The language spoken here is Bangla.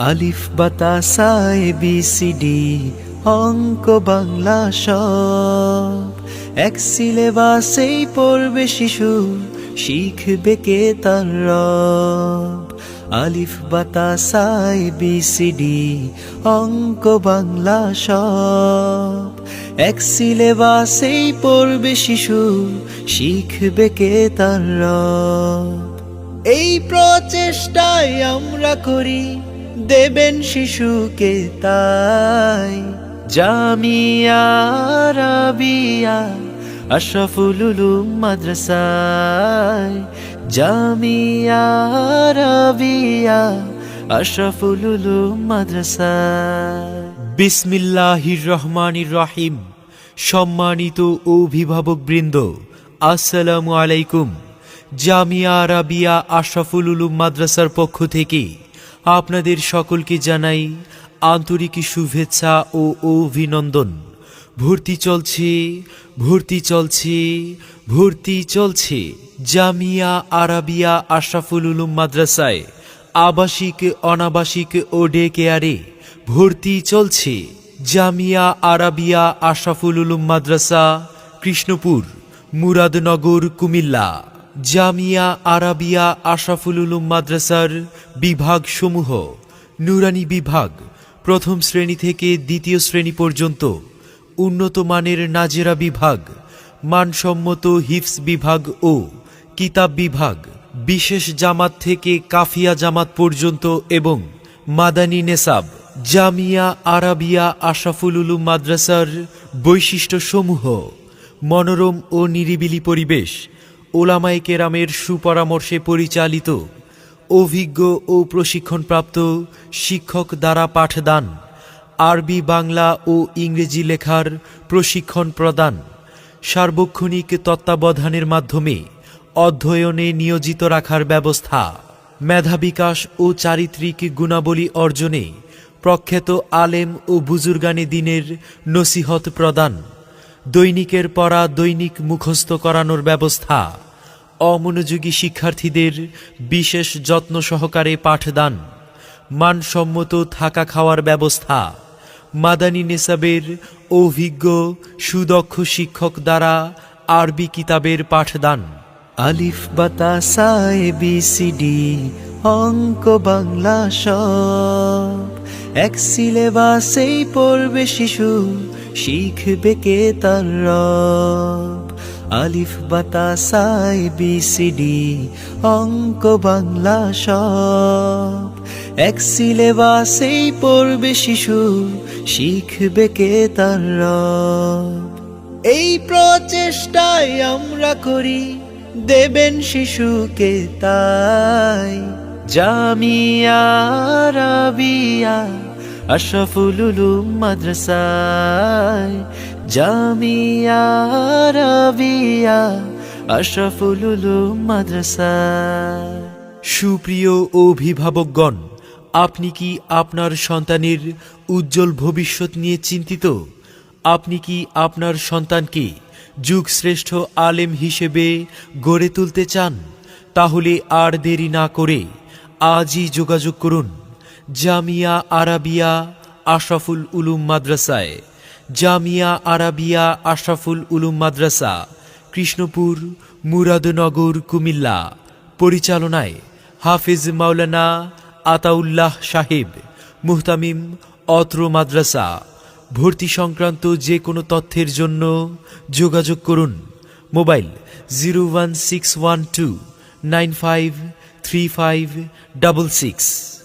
আলিফ বাতাসায় বিসিডি অঙ্ক, বাংলা সব। এক সিলেবাসেই পড়বে শিশু, শিখবে কে তার রব। আলিফ বাতাসায় বিসিডি অঙ্ক, বাংলা সব। এক সিলেবাসেই পড়বে শিশু, শিখবে কে তার রব। এই প্রচেষ্টায় আমরা করি। দেবেন শিশুকে তাই। জামিয়া, রাবিয়া মাদ্রাসায়। জামিয়া, রাবিয়া মাদ্রাসায়। বিসমিল্লাহির রহমানির রহিম। সম্মানিত অভিভাবক বৃন্দ আসসালামু আলাইকুম। জামিয়া আরাবিয়া আশরাফুল মাদ্রাসার পক্ষ থেকে আপনাদের সকলকে জানাই আন্তরিক শুভেচ্ছা ও অভিনন্দন। ভর্তি চলছে ভর্তি চলছে ভর্তি চলছে জামিয়া আরাবিয়া আশরাফুল উলুম মাদ্রাসায়। আবাসিক, অনাবাসিক ও ডে কেয়ারে ভর্তি চলছে জামিয়া আরাবিয়া আশরাফুল উলুম মাদ্রাসা, কৃষ্ণপুর, মুরাদনগর, কুমিল্লা। জামিয়া আরাবিয়া আশরাফুল উলুম মাদ্রাসার বিভাগসমূহ, নুরানি বিভাগ, প্রথম শ্রেণি থেকে দ্বিতীয় শ্রেণি পর্যন্ত উন্নত মানের নাজেরা বিভাগ, মানসম্মত হিফস বিভাগ ও কিতাব বিভাগ, বিশেষ জামাত থেকে কাফিয়া জামাত পর্যন্ত এবং মাদানী নেসাব, জামিয়া আরাবিয়া আশাফুল উলুম মাদ্রাসার বৈশিষ্ট্যসমূহ, মনোরম ও নিরিবিলি পরিবেশ ওলামাই কেরামের সুপরামর্শে পরিচালিত, অভিজ্ঞ ও প্রশিক্ষণপ্রাপ্ত শিক্ষক দ্বারা পাঠদান, আরবি, বাংলা ও ইংরেজি লেখার প্রশিক্ষণ প্রদান, সার্বক্ষণিক তত্ত্বাবধানের মাধ্যমে অধ্যয়নে নিয়োজিত রাখার ব্যবস্থা মেধাবিকাশ ও চারিত্রিক গুণাবলী অর্জনে প্রখ্যাত আলেম ও বুজুর্গানি দিনের নসিহত প্রদান। দৈনিকের পড়া দৈনিক মুখস্থ করানোর ব্যবস্থা। অমনোযোগী শিক্ষার্থীদের বিশেষ যত্ন সহকারে পাঠদান। মানসম্মত থাকা খাওয়ার ব্যবস্থা। মাদানী নেসাবের অভিজ্ঞ সুদক্ষ শিক্ষক দ্বারা আরবি কিতাবের পাঠদান। আলিফ বাতাসায় বিসিডি অঙ্ক বাংলা সব। এক সিলেবাসেই পড়বে শিশু শিখবে কে তার রব? আলিফ বাতাসায় বিসিডি অঙ্ক, বাংলা সব। এক সিলেবাসেই পড়বে শিশু, শিখবে কে তার রব? এই প্রচেষ্টায় আমরা করি, দেবেন শিশুকে তাই। জামিয়া, রাবিয়া আশরাফুল মাদ্রাসায়, জামিয়া রাবিয়া আশরাফুল মাদ্রাসায়। সুপ্রিয় অভিভাবকগণ, আপনি কি আপনার সন্তানের উজ্জ্বল ভবিষ্যৎ নিয়ে চিন্তিত? আপনি কি আপনার সন্তানকে যুগশ্রেষ্ঠ আলেম হিসেবে গড়ে তুলতে চান? তাহলে আর দেরি না করে আজই যোগাযোগ করুন। জামিয়া আরাবিয়া আশরাফুল উলুম মাদ্রাসায়। জামিয়া আরাবিয়া আশরাফুল উলুম মাদ্রাসা, কৃষ্ণপুর, মুরাদনগর, কুমিল্লা। পরিচালনায় হাফিজ মাওলানা আতাউল্লাহ সাহেব, মুহতামিম অত্র মাদ্রাসা। ভর্তি সংক্রান্ত যে কোনো তথ্যের জন্য যোগাযোগ করুন। Mobile zero one six one two nine five three five double six.